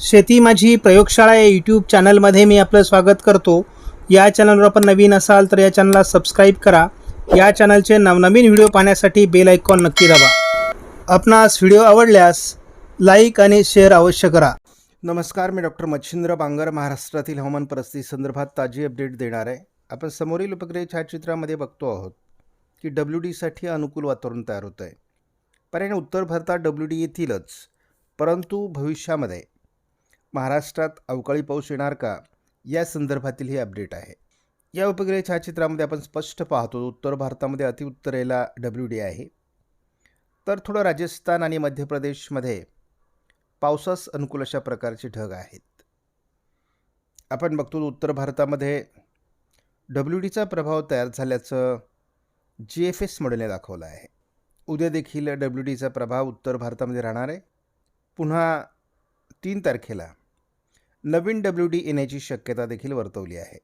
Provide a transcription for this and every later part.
शेती माझी प्रयोगशाळा या यूट्यूब चॅनलमध्ये मी आपलं स्वागत करतो. या चॅनलवर आपण नवीन असाल तर या चॅनलला सबस्क्राईब करा. या चॅनलचे नवनवीन व्हिडिओ पाहण्यासाठी बेल आयकॉन नक्की दाबा. आपणास व्हिडिओ आवडल्यास लाईक आणि शेअर अवश्य करा. नमस्कार मी डॉक्टर मच्छिंद्र बांगर महाराष्ट्रातील हवामान परिस्थिती संदर्भात ताजी अपडेट देणार आहे. आपण समोरील उपग्रह छायाचित्रामध्ये बघतो आहोत की डब्ल्यू डीसाठी अनुकूल वातावरण तयार होतं आहे पर्याय उत्तर भारतात डब्ल्यू डी येतीलच परंतु भविष्यामध्ये महाराष्ट्रात अवकाळी पाऊस येणार का? या संदर्भातील ही अपडेट आहे. या उपग्रह छायाचित्रामध्ये आपण स्पष्ट पाहतो उत्तर भारतामध्ये अतिउत्तरेला डब्ल्यू डी आहे. तर थोडं राजस्थान आणि मध्य प्रदेशमध्ये पावसास अनुकूल अशा प्रकारचे ढग आहेत. आपण बघतो उत्तर भारतामध्ये डब्ल्यू डीचा प्रभाव तयार झाल्याचं जी एफ एस मॉडेलने दाखवलं आहे. उद्या देखील डब्ल्यू डीचा प्रभाव उत्तर भारतामध्ये राहणार आहे. पुन्हा तीन तारखेला नवीन डब्ल्यू डी येण्याची शक्यता देखील वर्तवली आहे.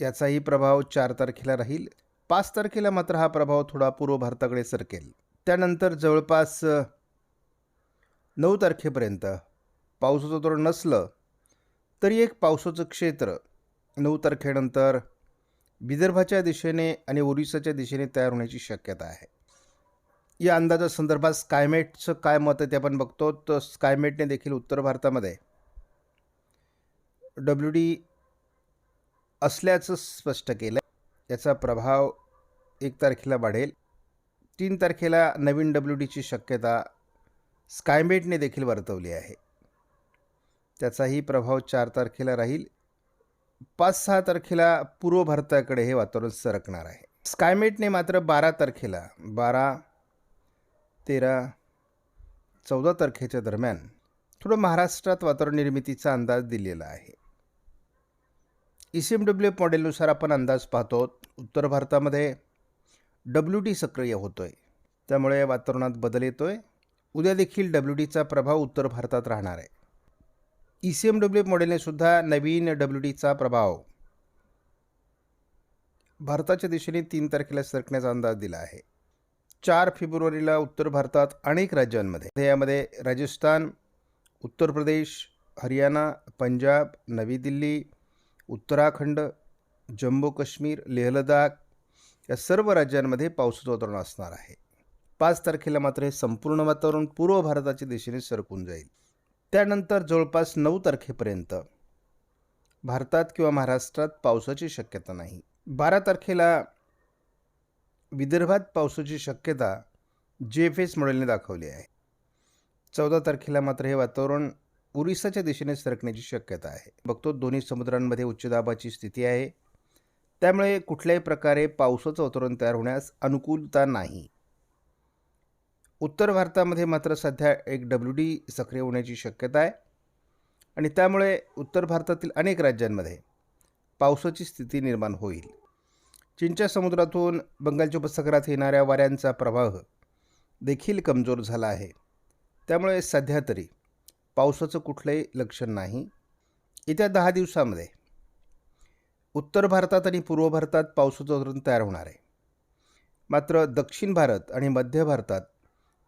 याचाही प्रभाव चार तारखेला राहील. पाच तारखेला मात्र हा प्रभाव थोडा पूर्व भारताकडे सरकेल. त्यानंतर जवळपास नऊ तारखेपर्यंत पावसाचं तर नसलं तरी एक पावसाचं क्षेत्र नऊ तारखेनंतर विदर्भाच्या दिशेने आणि ओरिसाच्या दिशेने तयार होण्याची शक्यता आहे. या अंदाजासंदर्भात स्कायमेटचं काय मत आहे ते आपण बघतो. तर स्कायमेटने देखील उत्तर भारतामध्ये डब्ल्यू डी असल्याचं स्पष्ट केलं याचा प्रभाव एक तारखेला वाढेल. तीन तारखेला नवीन डब्ल्यू डीची शक्यता स्कायमेटने देखील वर्तवली आहे. त्याचाही प्रभाव चार तारखेला राहील. पाच सहा तारखेला पूर्व भारताकडे हे वातावरण सरकणार आहे. स्कायमेटने मात्र बारा तारखेला बारा तेरा चौदा तारखेच्या दरम्यान थोडं महाराष्ट्रात वातावरण निर्मितीचा अंदाज दिलेला आहे. E C M W F मॉडेलनुसार आपण अंदाज पाहतो उत्तर भारतामध्ये डब्ल्यू डी सक्रिय होतो आहे त्यामुळे वातावरणात बदल येतो आहे उद्या देखील डब्ल्यू डीचा प्रभाव उत्तर भारतात राहणार आहे. E C M W F मॉडेलने सुद्धा नवीन डब्ल्यू डीचा प्रभाव भारताच्या दिशेने तीन तारखेला सरकण्याचा अंदाज दिला आहे. चार फेब्रुवारीला उत्तर भारतात अनेक राज्यांमध्ये यामध्ये राजस्थान उत्तर प्रदेश हरियाणा पंजाब नवी दिल्ली उत्तराखंड जम्मू काश्मीर लेह लडाख या सर्व राज्यांमध्ये पावसाचं वातावरण असणार आहे. पाच तारखेला मात्र हे संपूर्ण वातावरण पूर्व भारताच्या दिशेने सरकून जाईल. त्यानंतर जवळपास नऊ तारखेपर्यंत भारतात किंवा महाराष्ट्रात पावसाची शक्यता नाही. बारा तारखेला विदर्भात पावसाची शक्यता जे एफ एस मॉडेलने दाखवली आहे. चौदा तारखेला मात्र हे वातावरण ओरिसाच्या दिशेने सरकण्याची शक्यता आहे. बघतो दोन्ही समुद्रांमध्ये उच्च दाबाची स्थिती आहे. त्यामुळे कुठल्याही प्रकारे पावसाचं वातावरण तयार होण्यास अनुकूलता नाही. उत्तर भारतामध्ये मात्र सध्या एक डब्ल्यू डी सक्रिय होण्याची शक्यता आहे. आणि त्यामुळे उत्तर भारतातील अनेक राज्यांमध्ये पावसाची स्थिती निर्माण होईल. चीनच्या समुद्रातून बंगालच्या उपसागरात येणाऱ्या वाऱ्यांचा प्रवाह देखील कमजोर झाला आहे. त्यामुळे सध्या तरी पावसाचं कुठलंही लक्षण नाही. येत्या दहा दिवसामध्ये उत्तर भारतात आणि पूर्व भारतात पावसाचं धोरण तयार होणार आहे. मात्र दक्षिण भारत आणि मध्य भारतात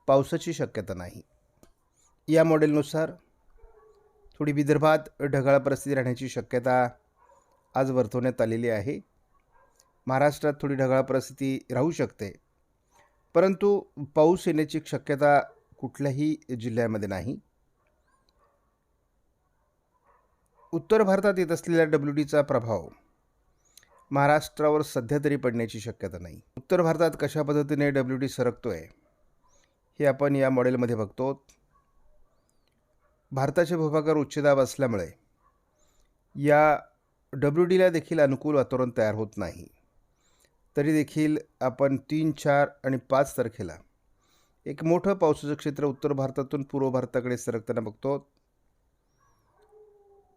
पावसाची शक्यता नाही. या मॉडेलनुसार थोडी विदर्भात ढगाळ परिस्थिती राहण्याची शक्यता आज वर्तवण्यात आलेली आहे. महाराष्ट्रात थोडी ढगाळ परिस्थिती राहू शकते. परंतु पाऊस येण्याची शक्यता कुठल्याही जिल्ह्यामध्ये नाही. उत्तर भारतात येत असलेल्या डब्ल्यू डीचा प्रभाव महाराष्ट्रावर सध्या तरी पडण्याची शक्यता नाही. उत्तर भारतात कशा पद्धतीने डब्ल्यू डी सरकतो आहे हे आपण या मॉडेलमध्ये बघतो. भारताच्या भूभागावर उच्चदाब असल्यामुळे या डब्ल्यू डीला देखील अनुकूल वातावरण तयार होत नाही. तरी देखील आपण तीन चार आणि पाच तारखेला एक मोठं पावसाचं क्षेत्र उत्तर भारतातून पूर्व भारताकडे सरकताना बघतो.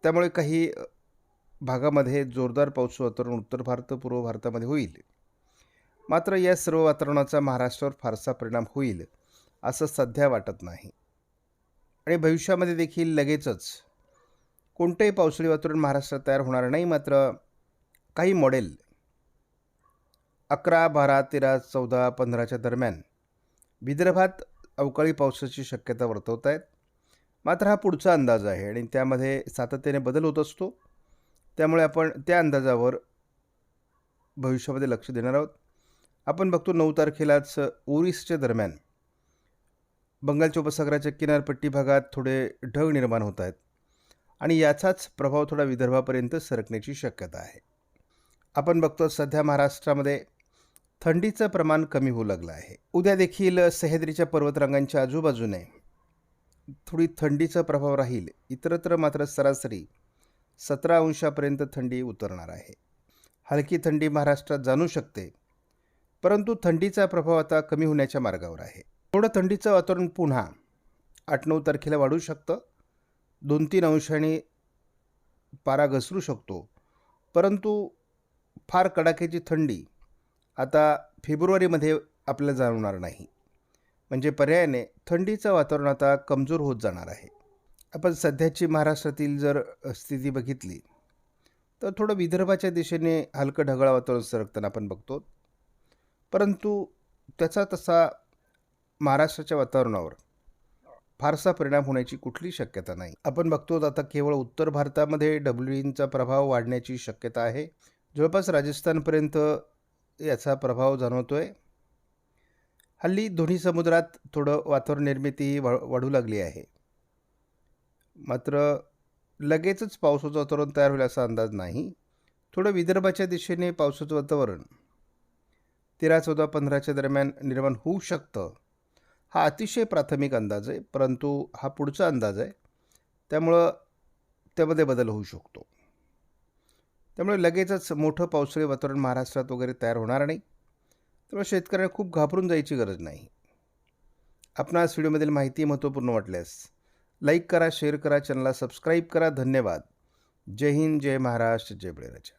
त्यामुळे काही भागामध्ये जोरदार पाऊस वातावरण उत्तर भारत पूर्व भारतामध्ये होईल. मात्र या सर्व वातावरणाचा महाराष्ट्रावर फारसा परिणाम होईल असं सध्या वाटत नाही. आणि भविष्यामध्ये देखील लगेचच कोणतंही पावसाळी वातावरण महाराष्ट्रात तयार होणार नाही मात्र काही मॉडेल अकरा बारा तेरा चौदा पंधराच्या दरम्यान विदर्भात अवकाळी पावसाची शक्यता वर्तवत आहेत मात्र हा पुढचा अंदाज आहे आणि त्यामध्ये सातत्याने बदल होत असतो. त्यामुळे आपण त्या अंदाजावर भविष्यामध्ये लक्ष देणार आहोत. आपण बघतो नऊ तारखेलाच ओरिसच्या दरम्यान बंगालच्या उपसागराच्या किनारपट्टी भागात थोडे ढग निर्माण होत आहेत आणि याचाच प्रभाव थोडा विदर्भापर्यंत सरकण्याची शक्यता आहे. आपण बघतो सध्या महाराष्ट्रामध्ये थंडीचं प्रमाण कमी होऊ लागलं आहे. उद्या देखील सह्याद्रीच्या पर्वतरांगांच्या आजूबाजूने थोडी थंडीचा प्रभाव राहील इतरत्र मात्र सरासरी सतरा अंशापर्यंत थंडी उतरणार आहे. हलकी थंडी महाराष्ट्रात जाणू शकते परंतु थंडीचा प्रभाव आता कमी होण्याच्या मार्गावर आहे. थोडं थंडीचं वातावरण पुन्हा आठ नऊ तारखेला वाढू शकतं. दोन तीन अंशांनी पारा घसरू शकतो परंतु फार कडाक्याची थंडी आता फेब्रुवारीमध्ये आपल्याला जाणवणार नाही. म्हणजे पर्यायाने थंडीचं वातावरण आता कमजोर होत जाणार आहे. आपण सध्याची महाराष्ट्रातील जर स्थिती बघितली तर थोडं विदर्भाच्या दिशेने हलकं ढगाळ वातावरण सरकताना आपण बघतो. परंतु त्याचा तसा महाराष्ट्राच्या वातावरणावर फारसा परिणाम होण्याची कुठली शक्यता नाही. आपण बघतो आता केवळ उत्तर भारतामध्ये डब्ल्यू ईचा प्रभाव वाढण्याची शक्यता आहे. जवळपास राजस्थानपर्यंत याचा प्रभाव जाणवतो आहे हल्ली दोन्ही समुद्रात थोडं वातावरण निर्मिती वा वाढू लागली आहे. मात्र लगेचच पावसाचं वातावरण तयार होईल असा अंदाज नाही. थोडं विदर्भाच्या दिशेने पावसाचं वातावरण तेरा चौदा पंधराच्या दरम्यान निर्माण होऊ शकतं हा अतिशय प्राथमिक अंदाज आहे परंतु हा पुढचा अंदाज आहे. त्यामुळं त्यामध्ये बदल होऊ शकतो. त्यामुळे लगेचच मोठं पावसाळी वातावरण महाराष्ट्रात वगैरे तयार होणार नाही. त्यामुळे शेतकऱ्यांना खूप घाबरून जायची गरज नाही. आपणास व्हिडिओमधील माहिती महत्त्वपूर्ण वाटल्यास लाईक करा शेअर करा चॅनलला सबस्क्राईब करा. धन्यवाद. जय हिंद जय महाराष्ट्र जय बळीराजा.